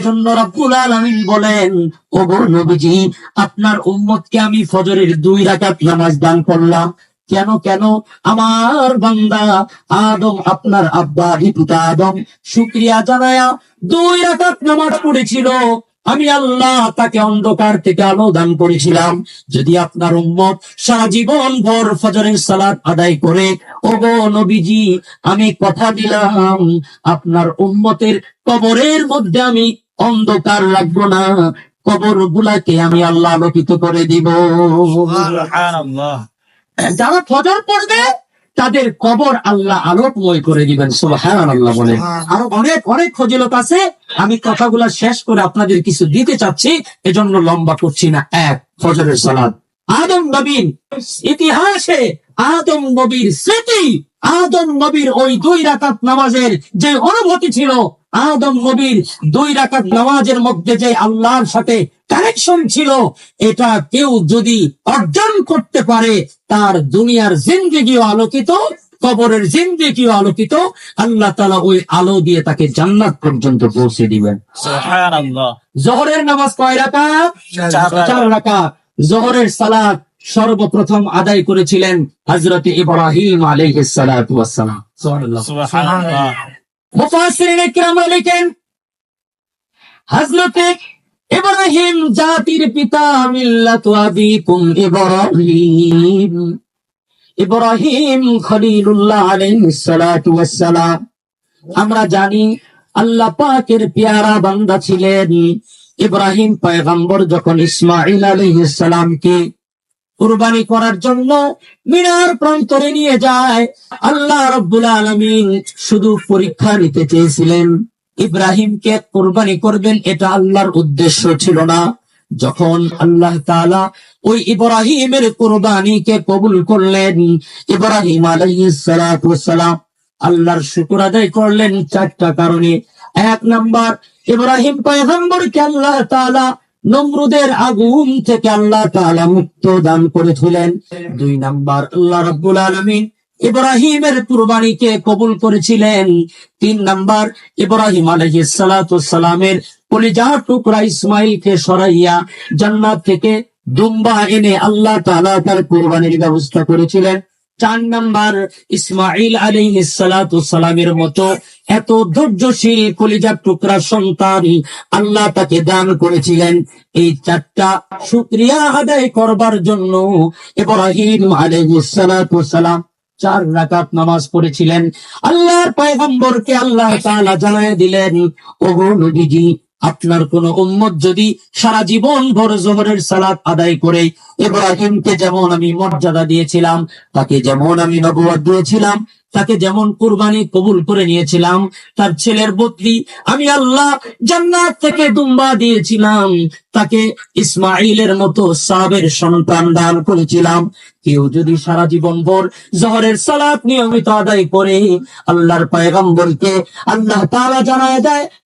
এজন্য রব্বুল আলামিন বলেন ও গো নবীজি, আপনার উম্মতকে আমি ফজরের দুই রাকাত নামাজ দান করলাম। কেন কেন? আমার বান্দা আদম, আপনার আব্বা আদম জানায়া দুই নামাজ পড়েছিল। আমি আল্লাহ তাকে অন্ধকার থেকে আলো দান করেছিলাম। যদি আপনার উম্মত সারা জীবন ভর ফজরের সালাত আদায় করে ও নবীজি, আমি কথা দিলাম, আপনার উম্মতের কবরের মধ্যে আমি অন্ধকার রাখব না কবর গুলাকে আমি আল্লাহ আলোকিত করে দিব। যারা ফজর পড়বে তাদের কবর আল্লাহ আলোকময় করে দিবেন সোহান আল্লাহ বলে আরও অনেক অনেক ফজিলত আছে। আমি কথাগুলা শেষ করে আপনাদের কিছু দিতে চাচ্ছি এজন্য লম্বা করছি না এক ফজরের সালাদ আদম নবীন ইতিহাসে আদম নবীর স্মৃতি আদম নবীর ওই দুই রাকাত নামাজের যে অনুভূতি ছিল আদম নবীর দুই রাকাত নামাজের মধ্যে যে আল্লাহর সাথে কানেকশন ছিল এটা কেউ যদি অর্জন করতে পারে তার দুনিয়ার জিন্দিগিও আলোকিত কবরের জিন্দিগিও আলোকিত আল্লাহ তালা ওই আলো দিয়ে তাকে জান্নাত পর্যন্ত পৌঁছে দিবেন। জহরের নামাজ কয় রাকাত। চার রাকাত। জহরের সালাত সর্বপ্রথম আদায় করেছিলেন হযরত ইব্রাহিম লিখেন হযরত ইব্রাহিম জাতির পিতা ইব্রাহিম। ইব্রাহিম খলিলুল্লাহ আমরা জানি আল্লাহ পাকের পেয়ারা বান্দা ছিলেন। ইব্রাহিম পয়গম্বর যখন ইসমাইল আলাইহিস সালামকে কুরবানি করার জন্য মিনার প্রান্তরে নিয়ে যায়, আল্লাহ রব্বুল আলামিন শুধু পরীক্ষা নিতে চেয়েছিলেন, ইব্রাহিমকে কোরবানি করবেন এটা আল্লাহর উদ্দেশ্য ছিল না। যখন আল্লাহ তাআলা ওই ইব্রাহিমের কোরবানিকে কবুল করলেন, ইব্রাহিম ওয়াস সালাম আল্লাহর শুকর আদায় করলেন চারটা কারণে। এক নাম্বার, ইব্রাহিম পয়গম্বরকে আল্লাহ তাআলা নমরুদের আগুন থেকে আল্লাহ তাআলা মুক্ত দান করেছিলেন দুই নাম্বার, আল্লাহ রাব্বুল আলামিন ইব্রাহিমের কুরবানিকে কবুল করেছিলেন। তিন নাম্বার, ইব্রাহিম আলাইহিস সালাতু সালামের কলিজার টুকরা ইসমাইলকে সরাইয়া জান্নাত থেকে দুম্বা এনে আল্লাহ তাআলা তার কুরবানির ব্যবস্থা করেছিলেন। চার নাম্বার ইসমাইল সালাতু সালামের মতো এত ধৈর্যশীল কলিজার টুকরা সন্তান আল্লাহ তাকে দান করেছিলেন। এই চারটা শুকরিয়া আদায় করবার জন্য ইব্রাহিম সালাতু সালাম চার রাকাত নামাজ পড়েছিলেন। আল্লাহর পয়গম্বরকে আল্লাহ জানায় দিলেন, ওগো নবীজি আপনার কোন উম্মত যদি সারা জীবন ভর জোহরের সালাত আদায় করে, ইব্রাহিমকে যেমন আমি মর্যাদা দিয়েছিলাম, তাকে যেমন আমি নবুয়ত দিয়েছিলাম, তাকে যেমন কুরবানি কবুল করে নিয়েছিলাম, তার ছেলের বদলি আমি আল্লাহ জান্নাত থেকে দুম্বা দিয়েছিলাম, তাকে ইসমাইলের মতো সাবের সন্তান দান করেছিলাম। কেউ যদি সারা জীবন ভর জহরের সালাত নিয়মিত আদায় করে, আল্লাহর পয়গম্বরকে আল্লাহ তাআলা জানায় দেয়